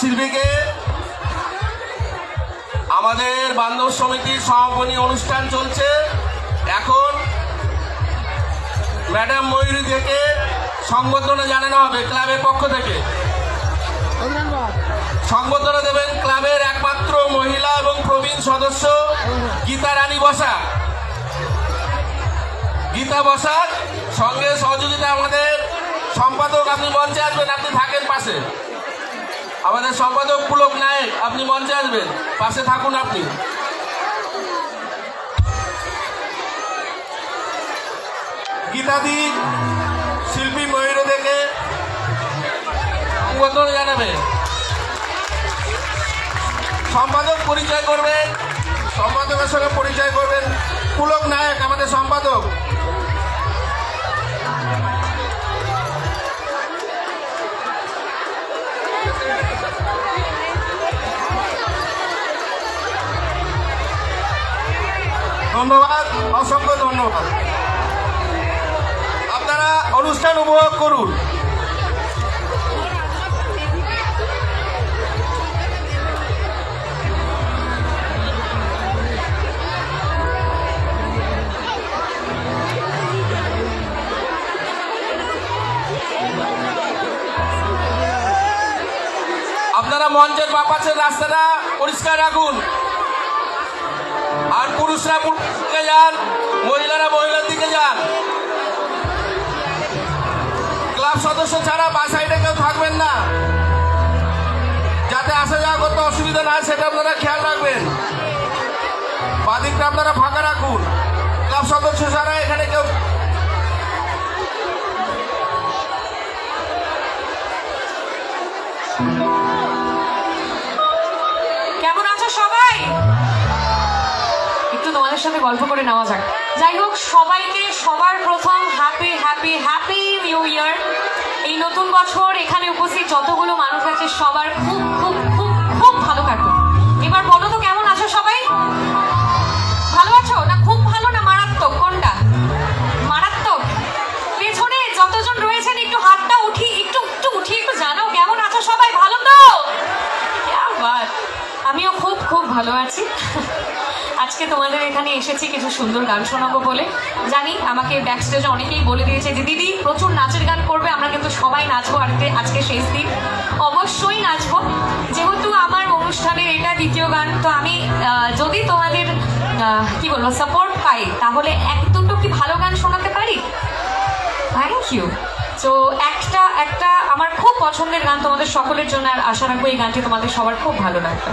শিল্পীকে। আমাদের বান্ধব সমিতির সমাপনী অনুষ্ঠান চলছে। এখন ম্যাডাম ময়ূরী থেকে সংবর্ধনা জানানো হবে ক্লাবের পক্ষ থেকে। সংবর্ধনা দেবেন ক্লাবের একমাত্র মহিলা এবং প্রবীণ সদস্য গীতা রানী বসা। গীতা বসাক সঙ্গে সহযোগিতা আমাদের সম্পাদক আপনি মঞ্চে আসবেন, আপনি থাকেন পাশে। আমাদের সম্পাদক পুলক নায়ক, আপনি মঞ্চে আসবেন। পাশে থাকুন আপনি। গীতাদি শিল্পী ময়ূর থেকে সংবর্ধনা জানাবে। সম্পাদক পরিচয় করবেন, সম্পাদকের সঙ্গে পরিচয় করবেন পুলক নায়ক, আমাদের সম্পাদক। ধন্যবাদ অসংখ্য ধন্যবাদ। আপনারা অনুষ্ঠান উপভোগ করুন। আপনারা মঞ্চের বাপাশের রাস্তাটা পরিষ্কার রাখুন। পুরুষরা পুরুষ দিকে যান মহিলারা মহিলার দিকে যান ক্লাব সদস্য ছাড়া বা সাইডে কেউ থাকবেন না যাতে আসা যাওয়া করতে অসুবিধা না সেটা আপনারা খেয়াল রাখবেন বাদিকটা আপনারা ফাঁকা রাখুন ক্লাব সদস্য ছাড়া এখানে কেউ সাথে গল্প করে নেওয়া যাক। যাই হোক, সবাইকে সবার প্রথম happy happy happy new year এই নতুন বছর এখানে উপস্থিত যতগুলো মানুষ আছে, সবার খুব খুব খুব খুব ভালো কাটুক। এবার বলো তো, কেমন আছো সবাই? ভালো আছো? না, খুব ভালো না মারাত্মক? কোনটা? মারাত্মক? পেছনে যতজন রয়েছেন, একটু হাতটা উঠি একটু একটু উঠি একটু জানাও, কেমন আছো সবাই? ভালো তো? আমিও খুব খুব ভালো আছি। আজকে তোমাদের এখানে এসেছি কিছু সুন্দর গান শোনাবো বলে। জানি আমাকে ব্যাক স্টেজে অনেকেই বলে দিয়েছে যে, দিদি, প্রচুর নাচের গান করবে, আমরা কিন্তু সবাই নাচবো আজকে আজকে শেষ দিন অবশ্যই নাচবো। যেহেতু আমার অনুষ্ঠানের এটা দ্বিতীয় গান, তো আমি যদি তোমাদের কি বলব সাপোর্ট পাই, তাহলে এক দুটো কি ভালো গান শোনাতে পারি? থ্যাংক ইউ তো একটা একটা আমার খুব পছন্দের গান তোমাদের সকলের জন্য আর আশা রাখব এই গানটি তোমাদের সবার খুব ভালো লাগবে।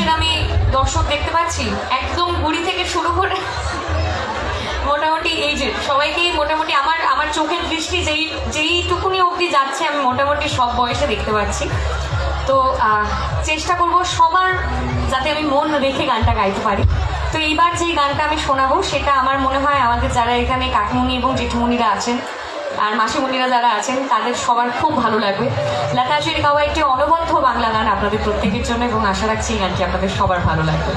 মানুষের আমি দর্শক দেখতে পাচ্ছি, একদম গুড়ি থেকে শুরু করে মোটামুটি এই যে সবাইকেই মোটামুটি আমার আমার চোখের দৃষ্টি যেই, যেইটুকুনি অবধি যাচ্ছে, আমি মোটামুটি সব বয়সে দেখতে পাচ্ছি। তো চেষ্টা করব সবার যাতে আমি মন রেখে গানটা গাইতে পারি। তো এইবার যে গানটা আমি শোনাবো, সেটা আমার মনে হয় আমাদের যারা এখানে কাকিমুনি এবং জেঠমুনিরা আছেন আর মাসিমণিরা যারা আছেন, তাদের সবার খুব ভালো লাগবে। লেখা শিরকাওয়া একটি অনবদ্য বাংলা গান আপনাদের প্রত্যেকের জন্য এবং আশা রাখছি এই গানটি আপনাদের সবার ভালো লাগবে।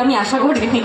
আমি আশা করিনি।